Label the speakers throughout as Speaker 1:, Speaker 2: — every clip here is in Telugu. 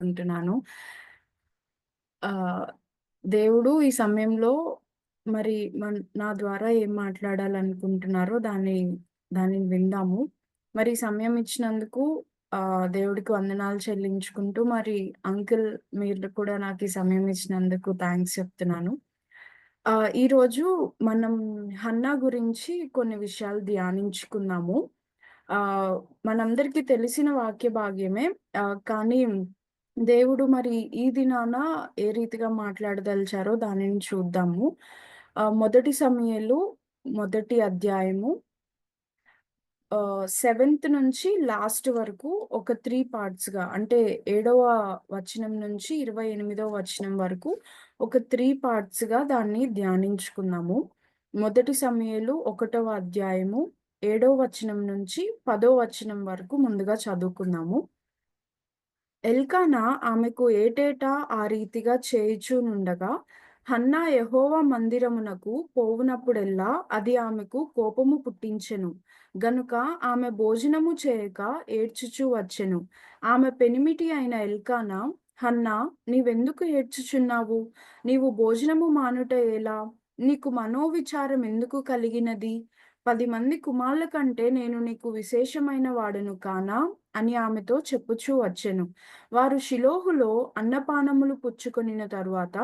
Speaker 1: ఉంటున్నాను. దేవుడు ఈ సమయంలో మరి నా ద్వారా ఏం మాట్లాడాలనుకుంటున్నారో దాన్ని దానిని విందాము. మరి సమయం ఇచ్చినందుకు ఆ దేవుడికి వందనాలు చెల్లించుకుంటూ మరి అంకిల్ మీరు కూడా నాకు ఈ సమయం ఇచ్చినందుకు థ్యాంక్స్ చెప్తున్నాను. ఆహ్, ఈరోజు మనం హన్నా గురించి కొన్ని విషయాలు ధ్యానించుకున్నాము ఆ మనందరికీ తెలిసిన వాక్య భాగ్యమే. కానీ దేవుడు మరి ఈ దినాన ఏ రీతిగా మాట్లాడదలిచారో దానిని చూద్దాము. మొదటి సమయలు మొదటి అధ్యాయము సెవెంత్ నుంచి లాస్ట్ వరకు ఒక త్రీ పార్ట్స్‌గా అంటే ఏడవ వచనం నుంచి 28వ వచనం వరకు ఒక త్రీ పార్ట్స్‌గా దాన్ని ధ్యానించుకున్నాము మొదటి సమయలు ఒకటవ అధ్యాయము ఏడవ వచనం నుంచి పదో వచనం వరకు ముందుగా చదువుకున్నాము ఎల్కానా ఆమెకు ఏటేటా ఆ రీతిగా చేయుచునుండగా హన్నా యెహోవా మందిరమునకు పోవునప్పుడెల్లా అది ఆమెకు కోపము పుట్టించెను. గనుక ఆమె భోజనము చేయక ఏడ్చుచూ వచ్చెను. ఆమె పెనిమిటి అయిన ఎల్కానా, హన్నా నీవెందుకు ఏడ్చుచున్నావు? నీవు భోజనము మానుట ఎలా? నీకు మనోవిచారం ఎందుకు కలిగినది? పది మంది కుమారుల కంటే నేను నీకు విశేషమైన వాడను కానా? అని ఆమెతో చెప్పుచూ వచ్చెను. వారు షిలోహులో అన్నపానములు పుచ్చుకొనిన తరువాత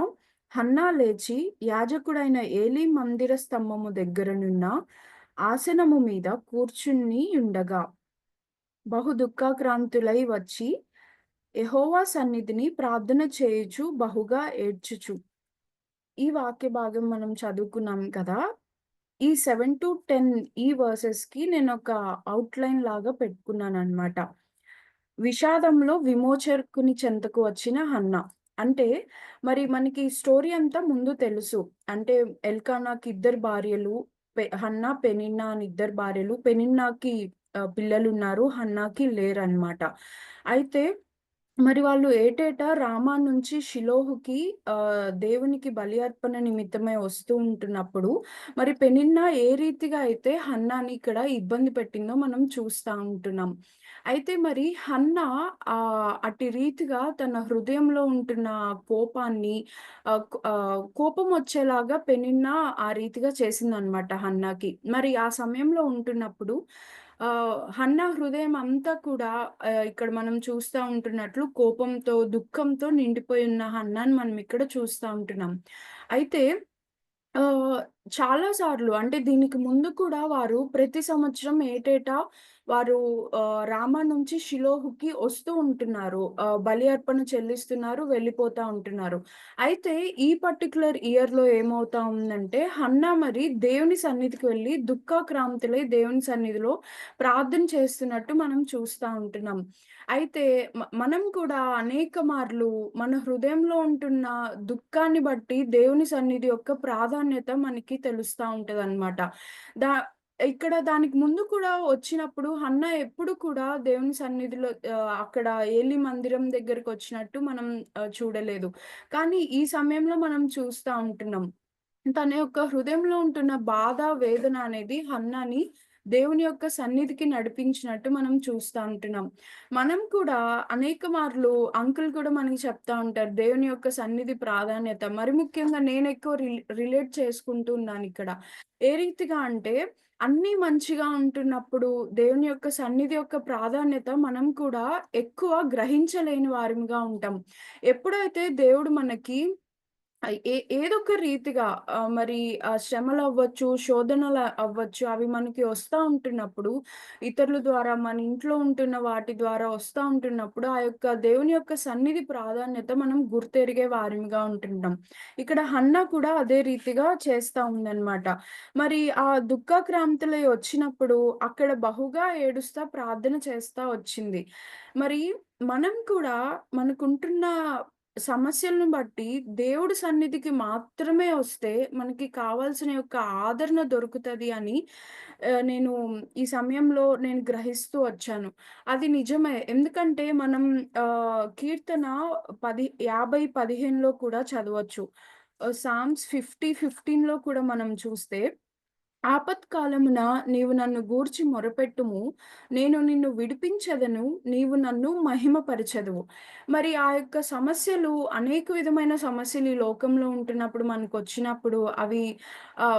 Speaker 1: హన్నా లేచి యాజకుడైన ఏలీ మందిర స్తంభము దగ్గరనున్న ఆసనము మీద కూర్చుని ఉండగా బహు దుఃఖాక్రాంతులై వచ్చి ఎహోవా సన్నిధిని ప్రార్థన చేయుచు బహుగా ఏడ్చుచు ఈ వాక్య భాగం మనం చదువుకున్నాం కదా! ఈ 7-10 ఈ వర్సెస్‌కి ఒక అవుట్లైన్ లాగా పెట్టుకున్నాను అనమాట విషాదంలో విమోచకుని చెంతకు వచ్చిన హన్నా. అంటే మరి మనకి స్టోరీ అంతా ముందు తెలుసు. అంటే ఎల్కానాకి ఇద్దరు భార్యలు. పె హన్నా, పెనిన్నా అని ఇద్దరు భార్యలు. పెనిన్నాకి పిల్లలు ఉన్నారు హన్నాకి లేరనమాట. అయితే మరి వాళ్ళు ఏటేటా రామా నుంచి షిలోహుకి ఆ, దేవునికి బలి అర్పణ నిమిత్తమై వస్తూ ఉంటున్నప్పుడు మరి పెనిన్నా ఏ రీతిగా అయితే హన్నాని ఇక్కడ ఇబ్బంది పెట్టిందో మనం చూస్తా ఉంటున్నాం. అయితే మరి హన్నా ఆ అట్టి రీతిగా తన హృదయంలో ఉంటున్న కోపాన్ని కోపం వచ్చేలాగా ఆహ్, పెనిన్నా ఆ రీతిగా చేసిందనమాట హన్నాకి. మరి ఆ సమయంలో ఉంటున్నప్పుడు హన్నా హృదయం అంతా కూడా ఇక్కడ మనం చూస్తా ఉంటున్నట్లు కోపంతో, దుఃఖంతో నిండిపోయి ఉన్న హన్నాని మనం ఇక్కడ చూస్తా ఉంటున్నాం. అయితే ఆహ్, చాలా సార్లు అంటే దీనికి ముందు కూడా వారు ప్రతి సంవత్సరం ఏటేటా వారు రామ నుంచి షిలోహుకి వస్తూ ఉంటున్నారు. బలి అర్పణ చెల్లిస్తున్నారు, వెళ్ళిపోతా ఉంటున్నారు. అయితే ఈ పర్టిక్యులర్ ఇయర్‌లో ఏమవుతా ఉందంటే హన్నా మరి దేవుని సన్నిధికి వెళ్ళి దుఃఖాక్రాంతులై దేవుని సన్నిధిలో ప్రార్థన చేస్తున్నట్టు మనం చూస్తూ ఉంటున్నాం. అయితే మనం కూడా అనేక మార్లు మన హృదయంలో ఉంటున్న దుఃఖాన్ని బట్టి దేవుని సన్నిధి యొక్క ప్రాధాన్యత మనకి తెలుస్తూ ఉంటది అనమాట దా ఇక్కడ దానికి ముందు కూడా వచ్చినప్పుడు హన్నా ఎప్పుడు కూడా దేవుని సన్నిధిలో అక్కడ ఏలి మందిరం దగ్గరకు వచ్చినట్టు మనం చూడలేదు. కానీ ఈ సమయంలో మనం చూస్తా ఉంటున్నాం. తన యొక్క హృదయంలో ఉంటున్న బాధ, వేదన అనేది హన్నాని దేవుని యొక్క సన్నిధికి నడిపించినట్టు మనం చూస్తా ఉంటున్నాం. మనం కూడా అనేక మార్లు అంకుల్ కూడా మనకి చెప్తా ఉంటారు. దేవుని యొక్క సన్నిధి ప్రాధాన్యత. మరి ముఖ్యంగా నేను ఎక్కువ రిలేట్ చేసుకుంటూ ఉన్నానిక్కడ. ఏ రీతిగా అంటే అన్నీ మంచిగా ఉంటున్నప్పుడు దేవుని యొక్క సన్నిధి యొక్క ప్రాధాన్యత మనం కూడా ఎక్కువ గ్రహించలేని వారిగా ఉంటాం. ఎప్పుడైతే దేవుడు మనకి ఏ ఏదొక రీతిగా మరి ఆ శ్రమలవ్వచ్చు, శోధనలు అవ్వచ్చు అవి మనకి వస్తా ఉంటున్నప్పుడు ఇతరుల ద్వారా మన ఇంట్లో ఉంటున్న వాటి ద్వారా వస్తా ఉంటున్నప్పుడు ఆ యొక్క దేవుని యొక్క సన్నిధి ప్రాధాన్యత మనం గుర్తెరిగే వారిగా ఉంటున్నాం. ఇక్కడ హన్నా కూడా అదే రీతిగా చేస్తా ఉందనమాట. మరి ఆ దుఃఖాక్రాంతులై వచ్చినప్పుడు అక్కడ బహుగా ఏడుస్తా ప్రార్థన చేస్తా వచ్చింది. మరి మనం కూడా మనకుంటున్న సమస్యలను బట్టి దేవుడి సన్నిధికి మాత్రమే వస్తే మనకి కావాల్సిన యొక్క ఆదరణ దొరుకుతుంది అని నేను ఈ సమయంలో నేను గ్రహిస్తూ వచ్చాను. అది నిజమే. ఎందుకంటే మనం కీర్తన 10 50, 15లో కూడా చదవచ్చు. సామ్స్ 50, 15లో కూడా మనం చూస్తే ఆపత్కాలమున నీవు నన్ను గూర్చి మొరపెట్టుము నేను నిన్ను విడిపించెదను నీవు నన్ను మహిమపరచదువు మరి ఆ యొక్క సమస్యలు అనేక విధమైన సమస్యలు ఈ లోకంలో ఉంటున్నప్పుడు మనకు వచ్చినప్పుడు అవి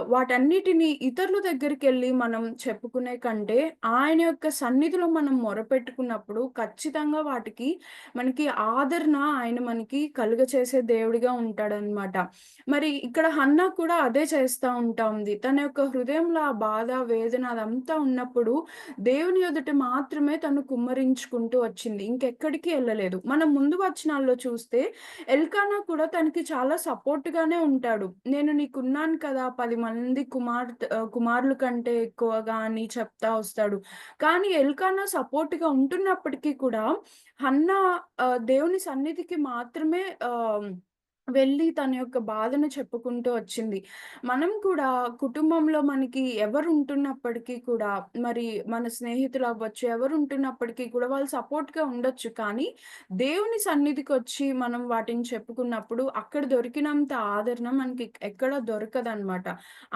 Speaker 1: వాటన్నిటిని ఇతరుల దగ్గరికి వెళ్ళి మనం చెప్పుకునే కంటే ఆయన యొక్క సన్నిధిలో మనం మొరపెట్టుకున్నప్పుడు ఖచ్చితంగా వాటికి మనకి ఆదరణ ఆయన మనకి కలుగచేసే దేవుడిగా ఉంటాడనమాట. మరి ఇక్కడ హన్నా కూడా అదే చేస్తూ ఉంటా ఉంది. తన యొక్క హృదయంలో ఆ బాధ, వేదన అదంతా ఉన్నప్పుడు దేవుని ఎదుట మాత్రమే తను కుమ్మరించుకుంటూ వచ్చింది. ఇంకెక్కడికి వెళ్ళలేదు మనం ముందు వచనాల్లో చూస్తే ఎల్కానా కూడా తనకి చాలా సపోర్ట్ గానే ఉంటాడు. నేను నీకున్నాను కదా! పది మంది కుమార్తె కుమారులు కుమారుల కంటే ఎక్కువగా అని చెప్తా వస్తాడు. కానీ ఎల్కానా సపోర్ట్గా ఉంటున్నప్పటికీ కూడా హన్నా దేవుని సన్నిధికి మాత్రమే వెళ్ళి తన యొక్క బాధను చెప్పుకుంటూ వచ్చింది. మనం కూడా కుటుంబంలో మనకి ఎవరు ఉంటున్నప్పటికీ కూడా మరి మన స్నేహితులు అవ్వచ్చు ఎవరు ఉంటున్నప్పటికీ కూడా వాళ్ళు సపోర్ట్‌గా ఉండొచ్చు. కానీ దేవుని సన్నిధికొచ్చి మనం వాటిని చెప్పుకున్నప్పుడు అక్కడ దొరికినంత ఆదరణ మనకి ఎక్కడ దొరకదనమాట.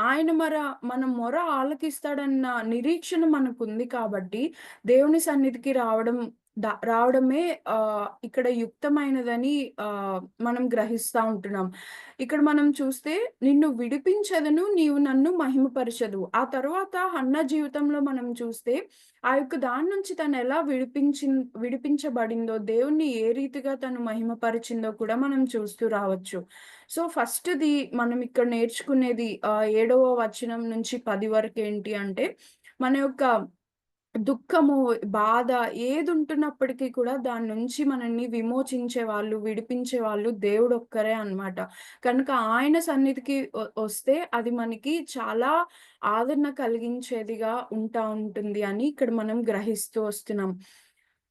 Speaker 1: ఆయన మర మన మొర ఆలకిస్తాడన్న నిరీక్షణ మనకుంది కాబట్టి దేవుని సన్నిధికి రావడం రావడమే ఇక్కడ యుక్తమైనదని మనం గ్రహిస్తూ ఉంటున్నాం. ఇక్కడ మనం చూస్తే నిన్ను విడిపించదను నీవు నన్ను మహిమపరచదు ఆ తర్వాత అన్న జీవితంలో మనం చూస్తే ఆ యొక్క దాని నుంచి తను ఎలా విడిపించి విడిపించబడిందో, దేవుణ్ణి ఏ రీతిగా తను మహిమపరిచిందో కూడా మనం చూస్తూ రావచ్చు. సో, ఫస్ట్‌ది మనం ఇక్కడ నేర్చుకునేది ఏడవ 7వ వచనం నుంచి 10 వరకేంటి అంటే, మన యొక్క దుఃఖము, బాధ ఏదుంటున్నప్పటికీ కూడా దాని నుంచి మనల్ని విమోచించే వాళ్ళు, విడిపించే వాళ్ళు దేవుడొక్కరే అన్నమాట. కనుక ఆయన సన్నిధికి ఒ ఒస్తే అది మనకి చాలా ఆదరణ కలిగించేదిగా ఉంటా ఉంటుంది అని ఇక్కడ మనం గ్రహిస్తూ వస్తున్నాం.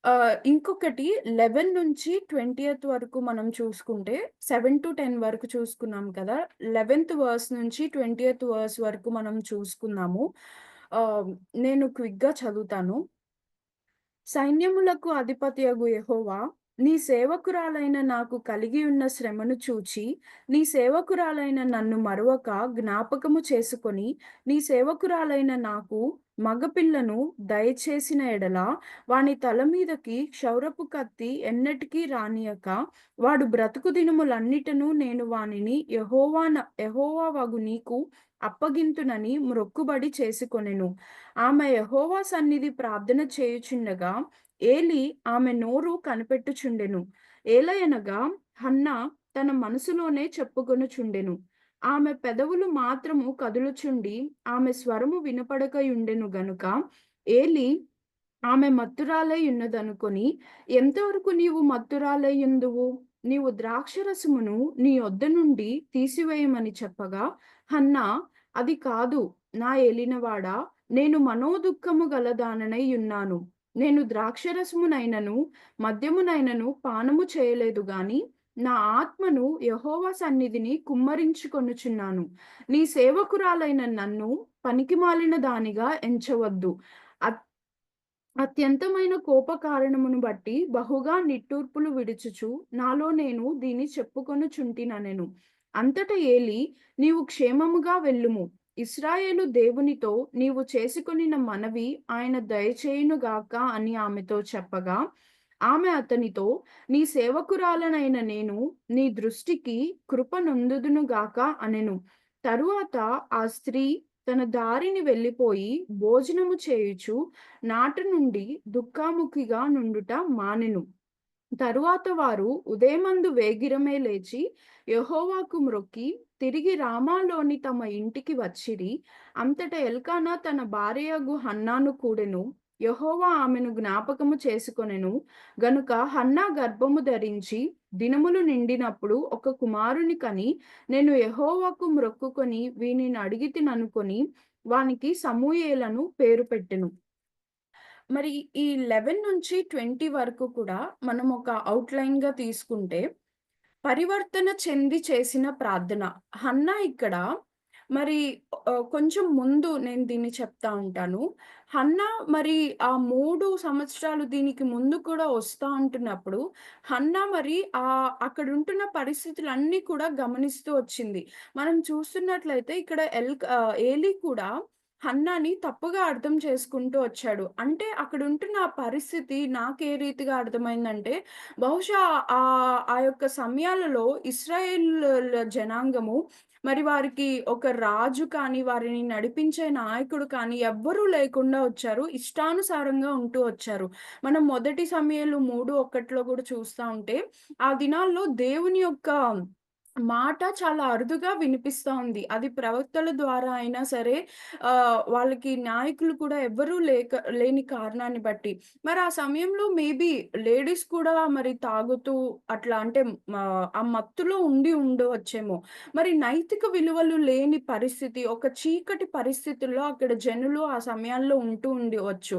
Speaker 1: ఆహ్, ఇంకొకటి 11 నుంచి 20థ్ వరకు మనం చూసుకుంటే 7-10 వరకు చూసుకున్నాం కదా! 11థ్ వర్స్ నుంచి 20థ్ వర్స్ వరకు మనం చూసుకున్నాము నేను క్విక్‌గా చదువుతాను. సైన్యములకు అధిపతియగు ఎహోవా నీ సేవకురాలైన నాకు కలిగి ఉన్న శ్రమను చూచి, నీ సేవకురాలైన నన్ను మరొక జ్ఞాపకము చేసుకొని, నీ సేవకురాలైన నాకు మగపిల్లను దయచేసిన ఎడల, వాని తల మీదకి క్షౌరపు కత్తి ఎన్నటికీ రానియక, వాడు బ్రతుకు దినములన్నిటను నేను వానిని యహోవా న యెహోవావగు నీకు అప్పగింతునని మ్రొక్కుబడి చేసుకొనెను. ఆమె యహోవా సన్నిధి ప్రార్థన చేయుచుండగా, ఏలి ఆమె నోరు కనిపెట్టుచుండెను. ఏలయనగా హన్నా తన మనసులోనే చెప్పుకొనుచుండెను. ఆమె పెదవులు మాత్రము కదులుచుండి, ఆమె స్వరము వినపడకయుండెను గనుక, ఏలి ఆమె మత్తురాలై ఉన్నదనుకొని ఎంతవరకు నీవు మత్తురాలైయుందువు? నీవు ద్రాక్షరసమును నీ వద్ద నుండి తీసివేయమని చెప్పగా, హన్నా అది కాదు నా ఏలినవాడా, నేను మనోదుఃఖము గలదాననై ఉన్నాను నేను ద్రాక్షరసమునైనను, మద్యమునైనను పానము చేయలేదు గాని, నా ఆత్మను యహోవా సన్నిధిని కుమ్మరించుకొనుచున్నాను. నీ సేవకురాలైన నన్ను పనికిమాలిన దానిగా ఎంచవద్దు. అత్ అత్యంతమైన కోపకారణమును బట్టి బహుగా నిట్టూర్పులు విడుచుచు నాలో నేను దీని చెప్పుకొనుచుంటిననెను. అంతట ఏలి నీవు క్షేమముగా వెళ్ళుము. ఇస్రాయేలు దేవునితో నీవు చేసుకునిన మనవి ఆయన దయచేయును గాక అని ఆమెతో చెప్పగా, ఆమె అతనితో, నీ సేవకురాలనైన నేను నీ దృష్టికి కృప గాక అనెను. తరువాత ఆ స్త్రీ తన దారిని వెళ్ళిపోయి భోజనము చేయుచు నాట నుండి దుఃఖాముఖిగా నుండుట మానెను. తరువాత వారు ఉదయమందు వేగిరమే లేచి యహోవాకు మ్రొక్కి తిరిగి రామాలోని తమ ఇంటికి వచ్చిరి. అంతట ఎల్కానా తన భార్యగు హన్నాను కూడెను. యహోవా ఆమెను జ్ఞాపకము చేసుకొనెను గనుక హన్నా గర్భము ధరించి దినములు నిండినప్పుడు ఒక కుమారుని కని, నేను యహోవాకు మ్రొక్కుకొని వీనిని అడిగితిననుకొని వానికి సమూయేలను పేరు పెట్టెను. మరి ఈ 11-20 వరకు కూడా మనం ఒక ఔట్‌లైన్‌గా తీసుకుంటే, పరివర్తన చెంది చేసిన ప్రార్థన. హన్నా ఇక్కడ మరి కొంచెం ముందు నేను దీన్ని చెప్తా ఉంటాను. హన్నా మరి ఆ మూడు సంవత్సరాలు దీనికి ముందు కూడా వస్తూ ఉంటున్నప్పుడు, హన్నా మరి అక్కడ ఉంటున్న పరిస్థితులన్నీ కూడా గమనిస్తూ వచ్చింది. మనం చూస్తున్నట్లయితే ఇక్కడ ఎల్ ఏలి కూడా హన్నాని తప్పుగా అర్థం చేసుకుంటూ వచ్చాడు. అంటే అక్కడుంటున్న ఆ పరిస్థితి నాకే రీతిగా అర్థమైందంటే, బహుశా ఆ ఆ యొక్క సమయాలలో ఇస్రాయేల్ జనాంగము మరి వారికి ఒక రాజు కానీ, వారిని నడిపించే నాయకుడు కానీ ఎవ్వరూ లేకుండా వచ్చారు. ఇష్టానుసారంగా ఉంటూ వచ్చారు. మనం మొదటి సమయాలు మూడు ఒక్కట్లో కూడా చూస్తా ఉంటే, ఆ దినాల్లో దేవుని యొక్క మాట చాలా అరుదుగా వినిపిస్తూ ఉంది. అది ప్రవక్తల ద్వారా అయినా సరే వాళ్ళకి నాయకులు కూడా ఎవ్వరూ లేక లేని కారణాన్ని బట్టి. మరి ఆ సమయంలో మేబీ లేడీస్ కూడా మరి తాగుతూ అట్లా అంటే ఆ మత్తులో ఉండి ఉండవచ్చేమో. మరి నైతిక విలువలు లేని పరిస్థితి, ఒక చీకటి పరిస్థితుల్లో అక్కడ జనులు ఆ సమయాల్లో ఉంటూ ఉండవచ్చు.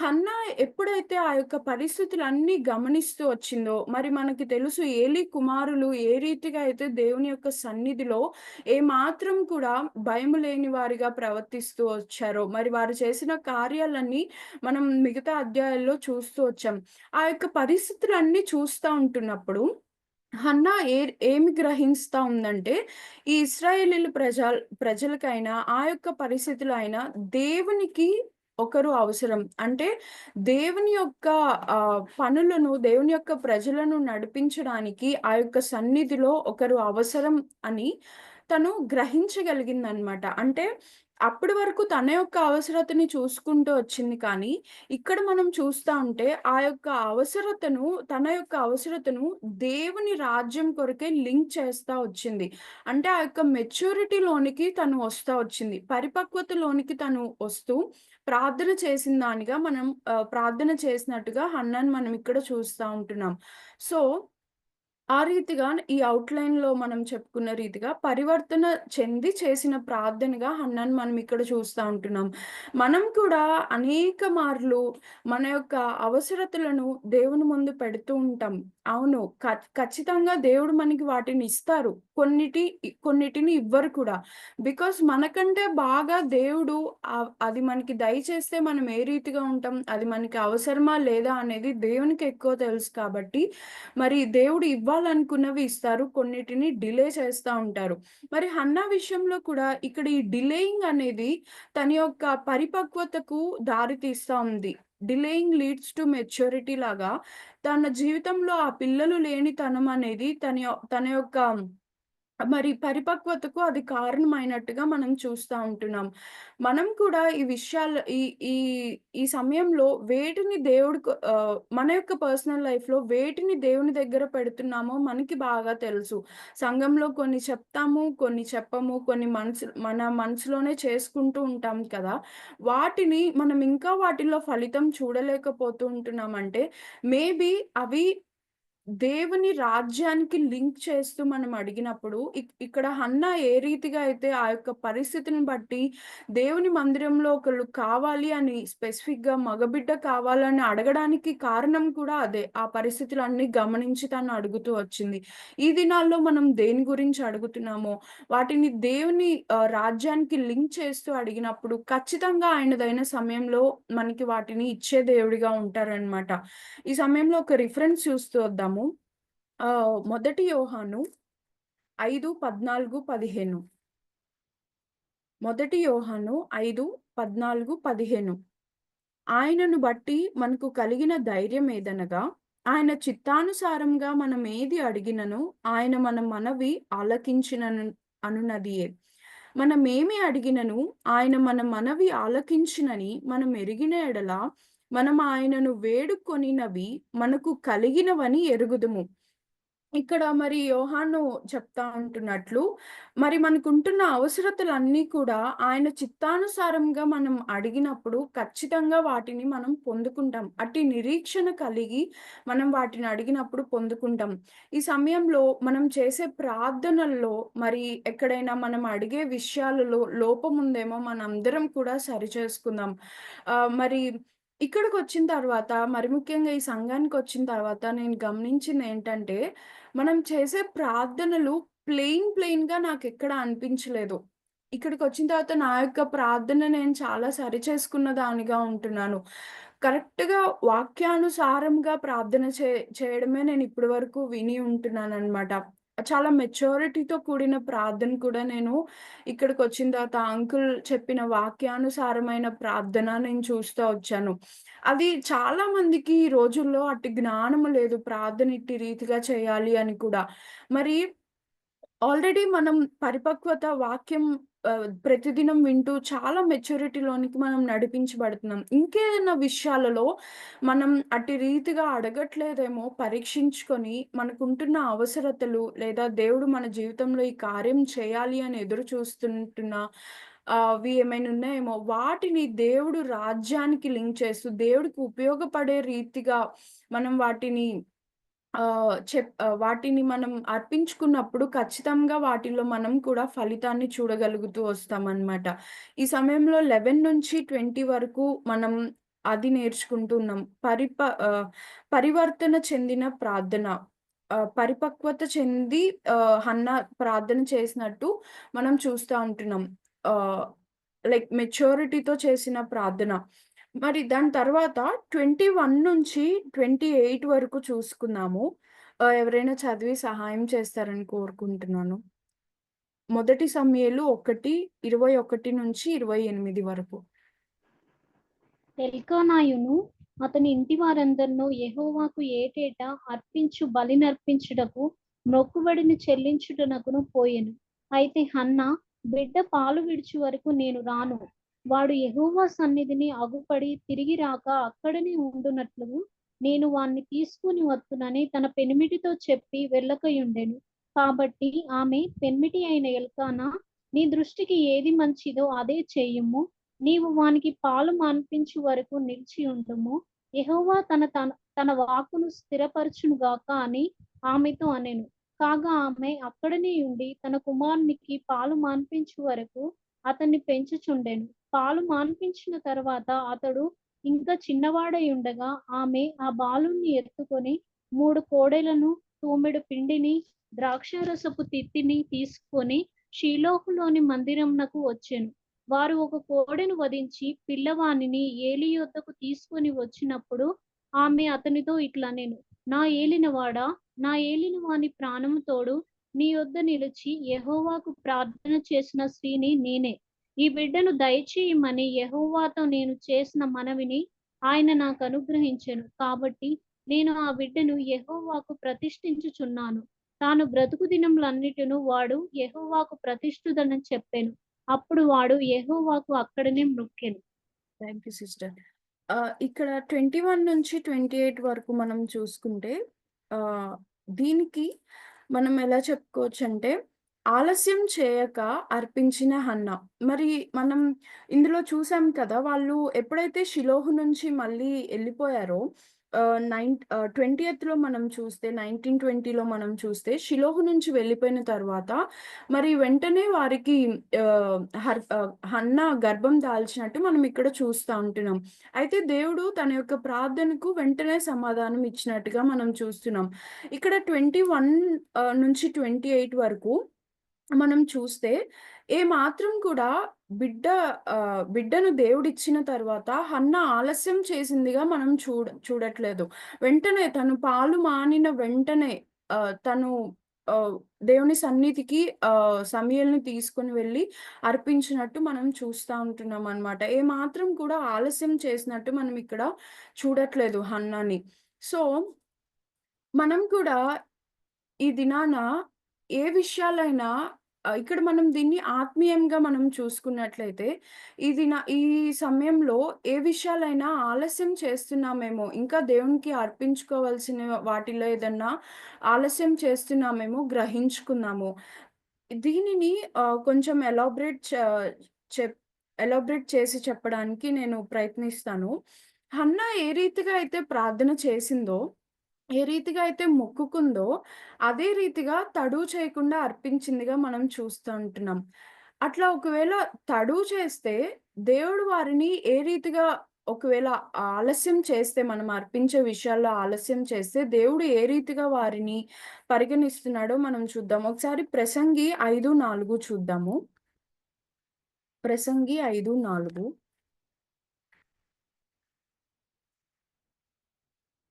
Speaker 1: హన్నా ఎప్పుడైతే ఆ యొక్క పరిస్థితులన్నీ గమనిస్తూ వచ్చిందో, మరి మనకి తెలుసు ఏలీ కుమారులు ఏ రీతిగా అయితే దేవుని యొక్క సన్నిధిలో ఏ మాత్రం కూడా భయము లేని వారిగా ప్రవర్తిస్తూ వచ్చారో, మరి వారు చేసిన కార్యాలన్నీ మనం మిగతా అధ్యాయాల్లో చూస్తూ వచ్చాం. ఆ యొక్క పరిస్థితులన్నీ చూస్తూ ఉంటున్నప్పుడు హన్నా ఏ ఏమి గ్రహిస్తా ఉందంటే, ఈ ఇశ్రాయేలీయుల ప్రజ ప్రజలకైనా, ఆ యొక్క పరిస్థితులు అయినా దేవునికి ఒకరు అవసరం. అంటే దేవుని యొక్క పనులను, దేవుని యొక్క ప్రజలను నడిపించడానికి ఆ యొక్క సన్నిధిలో ఒకరు అవసరం అని తను గ్రహించగలిగిందనమాట. అంటే అప్పటి వరకు తన యొక్క అవసరతని చూసుకుంటూ వచ్చింది కానీ, ఇక్కడ మనం చూస్తా ఉంటే ఆ యొక్క అవసరతను తన యొక్క అవసరతను దేవుని రాజ్యం కొరకే లింక్ చేస్తా వచ్చింది. అంటే ఆ యొక్క మెచ్యూరిటీలోనికి తను వస్తా వచ్చింది. పరిపక్వతలోనికి తను వస్తూ ప్రార్థన చేసిన దానిగా మనం ప్రార్థన చేసినట్టుగా హన్నాను మనం ఇక్కడ చూస్తూ ఉంటున్నాం. సో, ఆ రీతిగా ఈ అవుట్లైన్లో మనం చెప్పుకున్న రీతిగా పరివర్తన చెంది చేసిన ప్రార్థనగా హన్నాను మనం ఇక్కడ చూస్తూ ఉంటున్నాం. మనం కూడా అనేక మార్లు మన యొక్క అవసరతలను దేవుని ముందు పెడుతూ ఉంటాం. అవును. ఖచ్చితంగా దేవుడు మనకి వాటిని ఇస్తారు. కొన్నిటి కొన్నిటిని ఇవ్వరు కూడా. బికాస్ మనకంటే బాగా దేవుడు అది మనకి దయచేస్తే మనం ఏ రీతిగా ఉంటాం, అది మనకి అవసరమా లేదా అనేది దేవునికి ఎక్కువ తెలుసు కాబట్టి, మరి దేవుడు ఇవ్వాలనుకున్నవి ఇస్తారు. కొన్నిటిని డిలే చేస్తూ ఉంటారు. మరి హన్నా విషయంలో కూడా ఇక్కడ ఈ డిలేయింగ్ అనేది తన యొక్క పరిపక్వతకు దారితీస్తూ ఉంది. డిలేయింగ్ లీడ్స్ టు మెచ్యూరిటీ లాగా తన జీవితంలో ఆ పిల్లలు లేనితనం అనేది తన తన యొక్క మరి పరిపక్వతకు అది కారణమైనట్టుగా మనం చూస్తూ ఉంటున్నాం. మనం కూడా ఈ విషయాలు ఈ ఈ ఈ సమయంలో వేటిని దేవుడు మన యొక్క పర్సనల్ లైఫ్‌లో వేటిని దేవుని దగ్గర పెడుతున్నామో మనకి బాగా తెలుసు. సంఘంలో కొన్ని చెప్తాము, కొన్ని చెప్పము, కొన్ని మనసు మన మనసులోనే చేసుకుంటూ ఉంటాం కదా! వాటిని మనం ఇంకా వాటిలో ఫలితం చూడలేకపోతూ ఉంటున్నామంటే, మేబీ అవి దేవుని రాజ్యానికి లింక్ చేస్తూ మనం అడిగినప్పుడు ఇక్కడ హన్న ఏ రీతిగా అయితే ఆ యొక్క పరిస్థితిని బట్టి దేవుని మందిరంలో ఒకళ్ళు కావాలి అని స్పెసిఫిక్‌గా మగబిడ్డ కావాలని అడగడానికి కారణం కూడా అదే. ఆ పరిస్థితులన్నీ గమనించి తను అడుగుతూ వచ్చింది. ఈ దినాల్లో మనం దేని గురించి అడుగుతున్నామో వాటిని దేవుని రాజ్యానికి లింక్ చేస్తూ అడిగినప్పుడు ఖచ్చితంగా ఆయనదైన సమయంలో మనకి వాటిని ఇచ్చే దేవుడిగా ఉంటారనమాట. ఈ సమయంలో ఒక రిఫరెన్స్ చూస్తూ వద్దాము. ఆహ్, మొదటి యోహాను 5, 14, 15 మొదటి యోహాను 5, 14, 15 ఆయనను బట్టి మనకు కలిగిన ధైర్యం ఏదనగా, ఆయన చిత్తానుసారంగా మనం ఏది అడిగినను ఆయన మన మనవి ఆలకించిన అనునదియే. మనమేమి అడిగినను ఆయన మన మనవి ఆలకించినని మనం ఎరిగిన ఎడల మనం ఆయనను వేడుకొనినవి మనకు కలిగినవని ఎరుగుదుము. ఇక్కడ మరి యోహాను చెప్తా ఉంటున్నట్లు, మరి మనకుంటున్న అవసరతలన్నీ కూడా ఆయన చిత్తానుసారంగా మనం అడిగినప్పుడు ఖచ్చితంగా వాటిని మనం పొందుకుంటాం. అట్టి నిరీక్షణ కలిగి మనం వాటిని అడిగినప్పుడు పొందుకుంటాం. ఈ సమయంలో మనం చేసే ప్రార్థనల్లో మరి ఎక్కడైనా మనం అడిగే విషయాలలో లోపముందేమో మనందరం కూడా సరిచేసుకుందాం. చేసుకుందాం మరి ఇక్కడికి వచ్చిన తర్వాత మరి ముఖ్యంగా ఈ సంఘానికి వచ్చిన తర్వాత నేను గమనించింది ఏంటంటే మనం చేసే ప్రార్థనలు ప్లెయిన్ నాకు ఎక్కడ అనిపించలేదు. ఇక్కడికి వచ్చిన తర్వాత నా యొక్క ప్రార్థన నేను చాలా సరి చేసుకున్న దానిగా ఉంటున్నాను. కరెక్ట్‌గా వాక్యానుసారంగా ప్రార్థన చే చేయడమే నేను ఇప్పటి వరకు విని ఉంటున్నాననమాట. చాలా మెచ్యూరిటీతో కూడిన ప్రార్థన కూడా నేను ఇక్కడికి వచ్చిన తర్వాత అంకుల్ చెప్పిన వాక్యానుసారమైన ప్రార్థన నేను చూస్తూ వచ్చాను. అది చాలా మందికి ఈ రోజుల్లో అట్టి జ్ఞానము లేదు. ప్రార్థన ఇట్టి రీతిగా చేయాలి అని కూడా. మరి ఆల్రెడీ మనం పరిపక్వత వాక్యం ప్రతిదినం వింటూ చాలా మెచ్యూరిటీలోనికి మనం నడిపించబడుతున్నాం. ఇంకేదైనా విషయాలలో మనం అట్టి రీతిగా అడగట్లేదేమో పరీక్షించుకొని, మనకుంటున్న అవసరతలు లేదా దేవుడు మన జీవితంలో ఈ కార్యం చేయాలి అని ఎదురు చూస్తుంటున్న అవి ఏమైనా ఉన్నాయేమో వాటిని దేవుడు రాజ్యానికి లింక్ చేస్తూ, దేవుడికి ఉపయోగపడే రీతిగా మనం వాటిని ఆహ్, చెప్ ఆహ్, వాటిని మనం అర్పించుకున్నప్పుడు ఖచ్చితంగా వాటిలో మనం కూడా ఫలితాన్ని చూడగలుగుతూ వస్తామనమాట. ఈ సమయంలో 11-20 వరకు మనం అది నేర్చుకుంటున్నాం. పరిప ఆహ్, పరివర్తన చెందిన ప్రార్థన. ఆహ్, పరిపక్వత చెంది ఆహ్, హన్నా ప్రార్థన చేసినట్టు మనం చూస్తా ఉంటున్నాం. ఆహ్, లైక్ మెచ్యూరిటీతో చేసిన ప్రార్థన. మరి దాని తర్వాత 21-28 వరకు చూసుకున్నాము ఎవరైనా చదివి సహాయం చేస్తారని కోరుకుంటున్నాను. మొదటి సమయాలు ఒకటి ఇరవై ఒకటి నుంచి ఇరవై ఎనిమిది వరకు.
Speaker 2: ఎల్కానాయును అతని ఇంటి వారందరినో యహోవాకు ఏటేటా అర్పించు బలినర్పించుటకు మొక్కుబడిని చెల్లించుటనకును పోయెను. అయితే హన్నా బిడ్డ పాలు విడిచు వరకు నేను రాను. వాడు యహోవా సన్నిధిని అగుపడి తిరిగి రాక అక్కడనే ఉండునట్లు నేను వాణ్ణి తీసుకుని వత్తునని తన పెనిమిటితో చెప్పి వెళ్ళకయుండెను. కాబట్టి ఆమె పెనిమిటి అయిన ఎల్కానా నీ దృష్టికి ఏది మంచిదో అదే చేయుము. నీవు వానికి పాలు మాన్పించు వరకు నిలిచి ఉండుము. యెహోవా తన తన తన వాక్కును స్థిరపరచును గాక అని ఆమెతో అనెను. కాగా ఆమె అక్కడనే ఉండి తన కుమారునికి పాలు మాన్పించు వరకు అతన్ని పెంచుచుండెను. పాలు మాన్పించిన తర్వాత అతడు ఇంకా చిన్నవాడై ఉండగా ఆమె ఆ బాలుణ్ణి ఎత్తుకొని మూడు కోడెలను తూమెడు పిండిని ద్రాక్షరసపు తిత్తిని తీసుకొని షీలోహులోని మందిరంనకు వచ్చెను. వారు ఒక కోడెను వధించి పిల్లవానిని ఏలి యొద్దకు తీసుకొని వచ్చినప్పుడు ఆమె అతనితో ఇట్లా నేను నా ఏలినవాడా నా ఏలినవాని ప్రాణము తోడు నీ యొద్ద నిలిచి యహోవాకు ప్రార్థన చేసిన స్త్రీని నేనే. ఈ బిడ్డను దయచేయమని యహోవాతో నేను చేసిన మనవిని ఆయన నాకు అనుగ్రహించను. కాబట్టి నేను ఆ బిడ్డను యహోవాకు ప్రతిష్ఠించుచున్నాను. తాను బ్రతుకు దినములన్నిటిను వాడు యహోవాకు ప్రతిష్ఠుదని చెప్పాను. అప్పుడు వాడు యహోవాకు అక్కడనే మృక్కెను.
Speaker 1: Thank you sister. ఆహ్, ఇక్కడ 21-28 వరకు మనం చూసుకుంటే దీనికి మనం ఎలా చెప్పుకోవచ్చంటే ఆలస్యం చేయక అర్పించిన హన్న మరి మనం ఇందులో చూసాం కదా! వాళ్ళు ఎప్పుడైతే షిలోహు నుంచి మళ్ళీ వెళ్ళిపోయారో నైన్ ఆహ్, 20థ్‌లో మనం చూస్తే 1920లో మనం చూస్తే షిలోహ్ నుంచి వెళ్ళిపోయిన తర్వాత మరి వెంటనే వారికి హర్ హన్న గర్భం దాల్చినట్టు మనం ఇక్కడ చూస్తూ ఉంటున్నాం. అయితే దేవుడు తన యొక్క ప్రార్థనకు వెంటనే సమాధానం ఇచ్చినట్టుగా మనం చూస్తున్నాం. ఇక్కడ ట్వంటీ వన్ నుంచి 28 వరకు మనం చూస్తే ఏ మాత్రం కూడా బిడ్డ బిడ్డను దేవుడిచ్చిన తర్వాత హన్నా ఆలస్యం చేసిందిగా మనం చూడ చూడట్లేదు. వెంటనే తను పాలు మానిన వెంటనే తను దేవుని సన్నిధికి ఆ సమూయేలుని తీసుకొని వెళ్ళి అర్పించినట్టు మనం చూస్తా ఏ మాత్రం కూడా ఆలస్యం చేసినట్టు మనం ఇక్కడ చూడట్లేదు హన్నాని. సో మనం కూడా ఈ దినాన ఏ విషయాలైనా ఇక్కడ మనం దీన్ని ఆత్మీయంగా మనం చూసుకున్నట్లయితే ఇది నా ఈ సమయంలో ఏ విషయాలైనా ఆలస్యం చేస్తున్నామేమో, ఇంకా దేవునికి అర్పించుకోవాల్సిన వాటిలో ఏదన్నా ఆలస్యం చేస్తున్నామేమో గ్రహించుకున్నాము దీనిని ఆహ్, కొంచెం ఎలాబరేట్ చ చెప్ ఎలాబరేట్ చేసి చెప్పడానికి నేను ప్రయత్నిస్తాను. హన్నా ఏ రీతిగా అయితే ప్రార్థన చేసిందో, ఏ రీతిగా అయితే మొక్కుకుందో, అదే రీతిగా తడువు చేయకుండా అర్పించిందిగా మనం చూస్తూ ఉంటున్నాం. అట్లా ఒకవేళ తడువు చేస్తే దేవుడు వారిని ఏ రీతిగా ఒకవేళ ఆలస్యం చేస్తే మనం అర్పించే విషయాల్లో ఆలస్యం చేస్తే దేవుడు ఏ రీతిగా వారిని పరిగణిస్తున్నాడో మనం చూద్దాం. ఒకసారి ప్రసంగి 5:4 చూద్దాము. ప్రసంగి ఐదు
Speaker 2: నాలుగు
Speaker 1: 'నా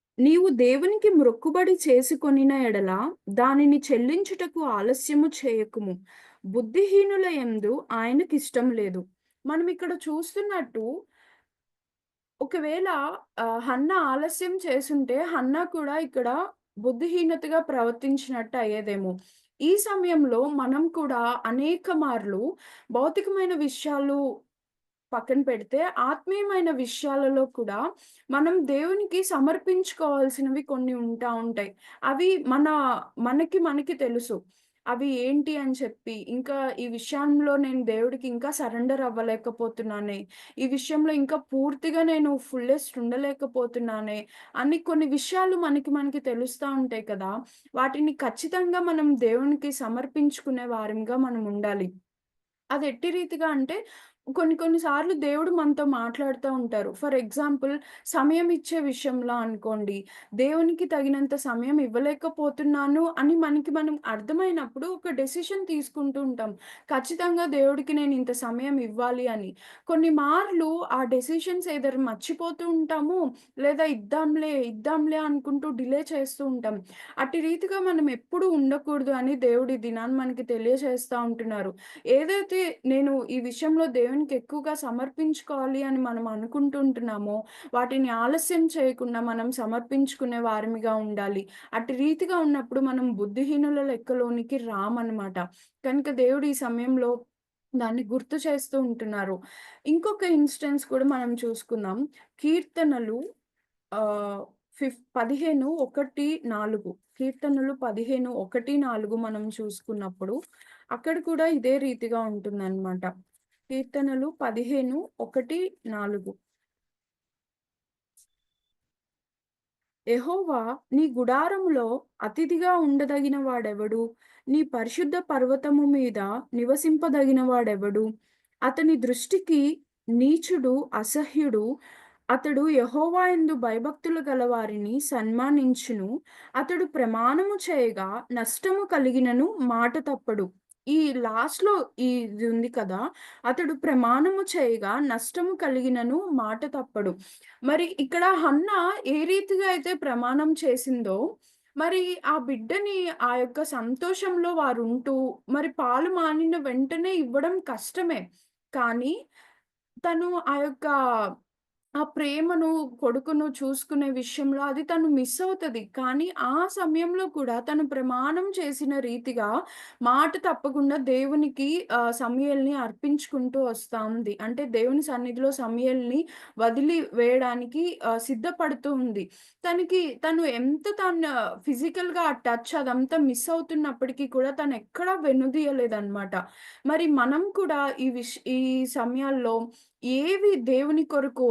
Speaker 2: 'నా
Speaker 1: నీవు దేవునికి మ్రొక్కుబడి చేసుకొనిన ఎడల దానిని చెల్లించుటకు ఆలస్యము చేయకుము బుద్ధిహీనుల ఎందు ఆయనకి ఇష్టం లేదు మనం ఇక్కడ చూస్తున్నట్టు ఒకవేళ హన్న ఆలస్యం చేసుంటే హన్నా కూడా ఇక్కడ బుద్ధిహీనతగా ప్రవర్తించినట్టు అయ్యేదేమో. ఈ సమయంలో మనం కూడా అనేక మార్లు భౌతికమైన విషయాలు పక్కన పెడితే, ఆత్మీయమైన విషయాలలో కూడా మనం దేవునికి సమర్పించుకోవాల్సినవి కొన్ని ఉంటా ఉంటాయి. అవి మన మనకి మనకి తెలుసు. అవి ఏంటి అని చెప్పి, ఇంకా ఈ విషయంలో నేను దేవుడికి ఇంకా సరెండర్ అవ్వలేకపోతున్నానే, ఈ విషయంలో ఇంకా పూర్తిగా నేను ఫుల్లెస్ట్ ఉండలేకపోతున్నానే అని కొన్ని విషయాలు మనకి మనకి తెలుస్తూ ఉంటాయి కదా! వాటిని ఖచ్చితంగా మనం దేవునికి సమర్పించుకునే వారంగా మనం ఉండాలి. అది ఎట్టి రీతిగా అంటే కొన్ని కొన్ని సార్లు దేవుడు మనతో మాట్లాడుతూ ఉంటారు. ఫర్ ఎగ్జాంపుల్ సమయం ఇచ్చే విషయంలో అనుకోండి. దేవునికి తగినంత సమయం ఇవ్వలేకపోతున్నాను అని మనకి మనం అర్థమైనప్పుడు ఒక డెసిషన్ తీసుకుంటూ ఉంటాం. ఖచ్చితంగా దేవుడికి నేను ఇంత సమయం ఇవ్వాలి అని. కొన్ని మార్లు ఆ డెసిషన్స్ ఏదైనా మర్చిపోతూ ఉంటాము. లేదా ఇద్దాంలే, ఇద్దాంలే అనుకుంటూ డిలే చేస్తూ ఉంటాం. అట్టి రీతిగా మనం ఎప్పుడు ఉండకూడదు అని దేవుడి దినాన్ని మనకి తెలియజేస్తూ ఉంటున్నారు. ఏదైతే నేను ఈ విషయంలో దేవునికి ఎక్కువగా సమర్పించుకోవాలి అని మనం అనుకుంటుంటున్నామో, వాటిని ఆలస్యం చేయకుండా మనం సమర్పించుకునే వారిగా ఉండాలి. అటు రీతిగా ఉన్నప్పుడు మనం బుద్ధిహీనుల లెక్కలోనికి రామన్నమాట కనుక దేవుడు ఈ సమయంలో దాన్ని గుర్తు చేస్తూ ఉంటున్నారు. ఇంకొక ఇన్‌స్టెన్స్ కూడా మనం చూసుకుందాం. కీర్తనలు ఫిఫ్ 15, 1, 4 కీర్తనలు 15, 1, 4 మనం చూసుకున్నప్పుడు అక్కడ కూడా ఇదే రీతిగా ఉంటుందన్నమాట. కీర్తనలు పదిహేను ఒకటి నాలుగు ఎహోవా నీ గుడారములో అతిథిగా ఉండదగిన వాడెవడు? నీ పరిశుద్ధ పర్వతము మీద నివసింపదగిన వాడెవడు? అతని దృష్టికి నీచుడు అసహ్యుడు. అతడు యహోవా ఎందు భయభక్తులు గలవారిని సన్మానించును. అతడు ప్రమాణము చేయగా నష్టము కలిగినను మాట తప్పడు. ఈ లాస్ట్‌లో ఇది ఉంది కదా! అతడు ప్రమాణము చేయగా నష్టము కలిగినను మాట తప్పడు. మరి ఇక్కడ హన్న ఏ రీతిగా అయితే ప్రమాణం చేసిందో, మరి ఆ బిడ్డని ఆ యొక్క సంతోషంలో వారుంటూ, మరి పాలు మానిన వెంటనే ఇవ్వడం కష్టమే. కానీ తను ఆ యొక్క ఆ ప్రేమను, కొడుకును చూసుకునే విషయంలో అది తను మిస్ అవుతది. కానీ ఆ సమయంలో కూడా తను ప్రమాణం చేసిన రీతిగా మాట తప్పకుండా దేవునికి ఆహ్, సమూయేలుని అర్పించుకుంటూ వస్తా ఉంది. అంటే దేవుని సన్నిధిలో సమూయేలుని వదిలి వేయడానికి ఆహ్, సిద్ధపడుతూ ఉంది. తనకి తను ఎంత తను ఫిజికల్‌గా ఆ టచ్ అదంతా మిస్ అవుతున్నప్పటికీ కూడా తను ఎక్కడా వెనుదీయలేదన్నమాట. మరి మనం కూడా ఈ విష్ ఈ సమయాల్లో ఏవి దేవుని కొరకు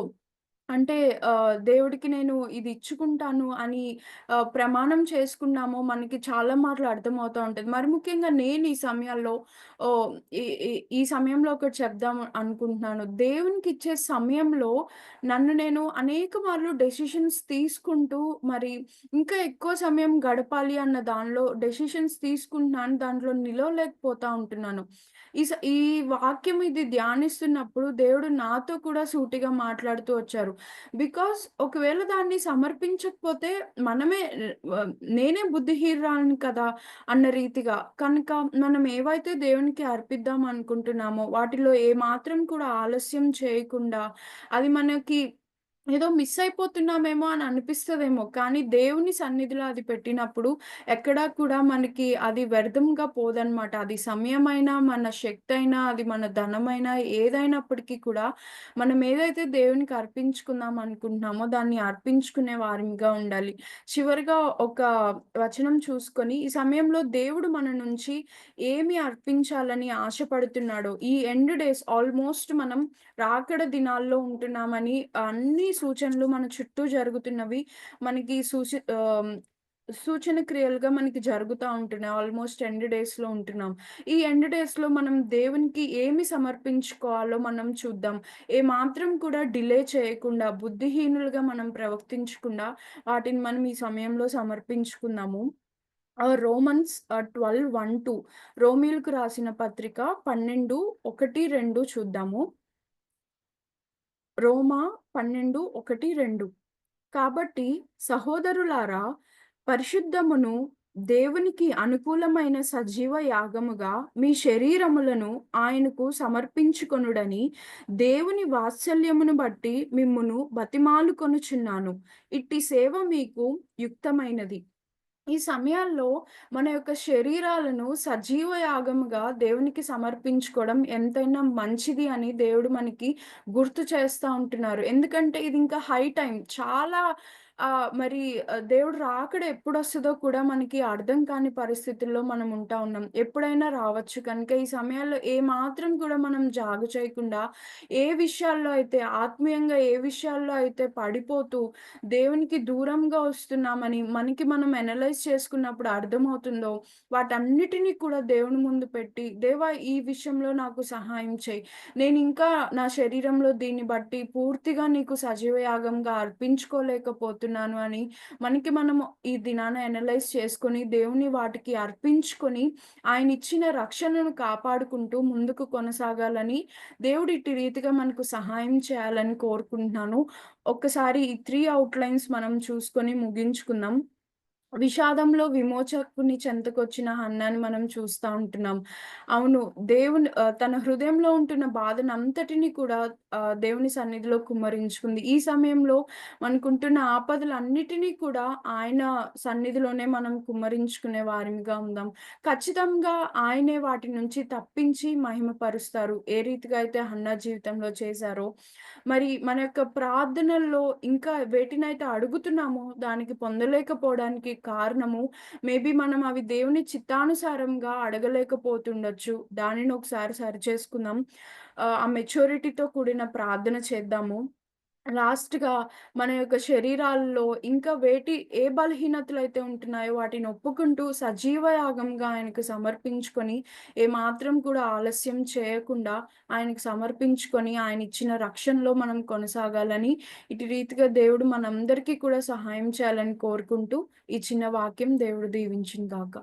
Speaker 1: అంటే ఆహ్, దేవుడికి నేను ఇది ఇచ్చుకుంటాను అని ఆహ్, ప్రమాణం చేసుకున్నామో మనకి చాలా మార్లు అర్థమవుతా ఉంటది. మరి ముఖ్యంగా నేను ఈ సమయాల్లో ఓహ్, ఈ ఈ ఈ సమయంలో ఒకటి చెప్దాం అనుకుంటున్నాను. దేవునికి ఇచ్చే సమయంలో నన్ను నేను అనేక మార్లు డెసిషన్స్ తీసుకుంటూ మరి ఇంకా ఎక్కువ సమయం గడపాలి అన్న దానిలో డెసిషన్స్ తీసుకుంటున్నాను. దాంట్లో నిలవలేకపోతా ఉంటున్నాను. ఈ స ఈ వాక్యం ఇది ధ్యానిస్తున్నప్పుడు దేవుడు నాతో కూడా సూటిగా మాట్లాడుతూ వచ్చారు. బికాస్ ఒకవేళ దాన్ని సమర్పించకపోతే మనమే నేనే బుద్ధిహీనురాలిని కదా! అన్న రీతిగా. కనుక మనం ఏవైతే దేవునికి అర్పిద్దాం అనుకుంటున్నామో వాటిలో ఏమాత్రం కూడా ఆలస్యం చేయకుండా అది మనకి ఏదో మిస్ అయిపోతున్నామేమో అని అనిపిస్తుందేమో కానీ దేవుని సన్నిధిలో అది పెట్టినప్పుడు ఎక్కడా కూడా మనకి అది వ్యర్థంగా పోదనమాట అది సమయమైనా, మన శక్తి అయినా అది మన ధనమైనా ఏదైనప్పటికీ కూడా మనం ఏదైతే దేవునికి అర్పించుకుందాం అనుకుంటున్నామో దాన్ని అర్పించుకునే వారిగా ఉండాలి. చివరిగా ఒక వచనం చూసుకొని ఈ సమయంలో దేవుడు మన నుంచి ఏమి అర్పించాలని ఆశపడుతున్నాడో ఈ ఎండ్ డేస్ ఆల్మోస్ట్ మనం రాకడ దినాల్లో ఉంటున్నామని అన్ని సూచనలు మన చుట్టూ జరుగుతున్నవి మనకి సూచి సూచన క్రియలుగా మనకి జరుగుతూ ఉంటున్నాయి. ఆల్మోస్ట్ ఎండ్ డేస్‌లో ఉంటున్నాం. ఈ ఎండ్ డేస్‌లో మనం దేవునికి ఏమి సమర్పించుకోవాలో మనం చూద్దాం. ఏ మాత్రం కూడా డిలే చేయకుండా, బుద్ధిహీనులుగా మనం ప్రవర్తించకుండా వాటిని మనం ఈ సమయంలో సమర్పించుకుందాము. రోమన్స్ ట్వెల్వ్ వన్ టూ రోమిల్కు రాసిన పత్రిక 12, 1, 2 చూద్దాము. రోమా 12, 1, 2 కాబట్టి సహోదరులారా పరిశుద్ధమును దేవునికి అనుకూలమైన సజీవ యాగముగా మీ శరీరములను ఆయనకు సమర్పించుకొనుడని దేవుని వాత్సల్యమును బట్టి మిమ్మును బతిమాలుకొనుచున్నాను. ఇట్టి సేవ మీకు యుక్తమైనది. ఈ సమయాల్లో మన యొక్క శరీరాలను సజీవ యాగముగా దేవునికి సమర్పించుకోవడం ఎంతైనా మంచిది అని దేవుడు మనకి గుర్తు చేస్తూ ఉంటున్నారు. ఎందుకంటే ఇది ఇంకా హై టైం. చాలా ఆ, మరి దేవుడు రాకడ ఎప్పుడొస్తుందో కూడా మనకి అర్థం కాని పరిస్థితుల్లో మనం ఉంటా ఉన్నాం. ఎప్పుడైనా రావచ్చు. కనుక ఈ సమయాల్లో ఏ మాత్రం కూడా మనం జాగు చేయకుండా ఏ విషయాల్లో అయితే ఆత్మీయంగా ఏ విషయాల్లో అయితే పడిపోతూ దేవునికి దూరంగా వస్తున్నామని మనకి మనం ఎనలైజ్ చేసుకున్నప్పుడు అర్థమవుతుందో వాటన్నిటినీ కూడా దేవుని ముందు పెట్టి దేవా ఈ విషయంలో నాకు సహాయం చేయి. నేను ఇంకా నా శరీరంలో దీన్ని బట్టి పూర్తిగా నీకు సజీవయాగంగా అర్పించుకోలేకపోతున్నాను చేస్తున్నాను అని మనకి మనము ఈ దినాన అనలైజ్ చేసుకొని దేవుని వాటికి అర్పించుకొని ఆయన ఇచ్చిన రక్షణను కాపాడుకుంటూ ముందుకు కొనసాగాలని దేవుడు ఇట్టి రీతిగా మనకు సహాయం చేయాలని కోరుకుంటున్నాను. ఒక్కసారి ఈ త్రీ అవుట్లైన్స్ మనం చూసుకొని ముగించుకుందాం. విషాదంలో విమోచకుని చెంతకొచ్చిన హన్నాని మనం చూస్తూ ఉంటున్నాం. అవును దేవుని తన హృదయంలో ఉంటున్న బాధను అంతటిని కూడా దేవుని సన్నిధిలో కుమ్మరించుకుంది. ఈ సమయంలో మనకుంటున్న ఆపదలన్నిటినీ కూడా ఆయన సన్నిధిలోనే మనం కుమ్మరించుకునే వారిగా ఉందాం. ఖచ్చితంగా ఆయనే వాటి నుంచి తప్పించి మహిమపరుస్తారు. ఏ రీతిగా అయితే హన్నా జీవితంలో చేశారో మరి మన యొక్క ప్రార్థనల్లో ఇంకా వేటినైతే అడుగుతున్నామో దానికి పొందలేకపోవడానికి కారణము. మేబీ మనం అవి దేవుని చిత్తానుసారంగా అడగలేకపోతుండొచ్చు. దానిని ఒకసారి సరి చేసుకుందాం. ఆ, మెచ్యూరిటీతో కూడిన ప్రార్థన చేద్దాము. లాస్ట్‌గా మన యొక్క శరీరాల్లో ఇంకా వేటి ఏ బలహీనతలు అయితే ఉంటున్నాయో వాటిని ఒప్పుకుంటూ సజీవ యాగంగా ఆయనకు సమర్పించుకొని ఏమాత్రం కూడా ఆలస్యం చేయకుండా ఆయనకు సమర్పించుకొని ఆయన ఇచ్చిన రక్షణలో మనం కొనసాగాలని ఇటు రీతిగా దేవుడు మనందరికీ కూడా సహాయం చేయాలని కోరుకుంటూ ఈ చిన్న వాక్యం దేవుడు దీవించును గాక.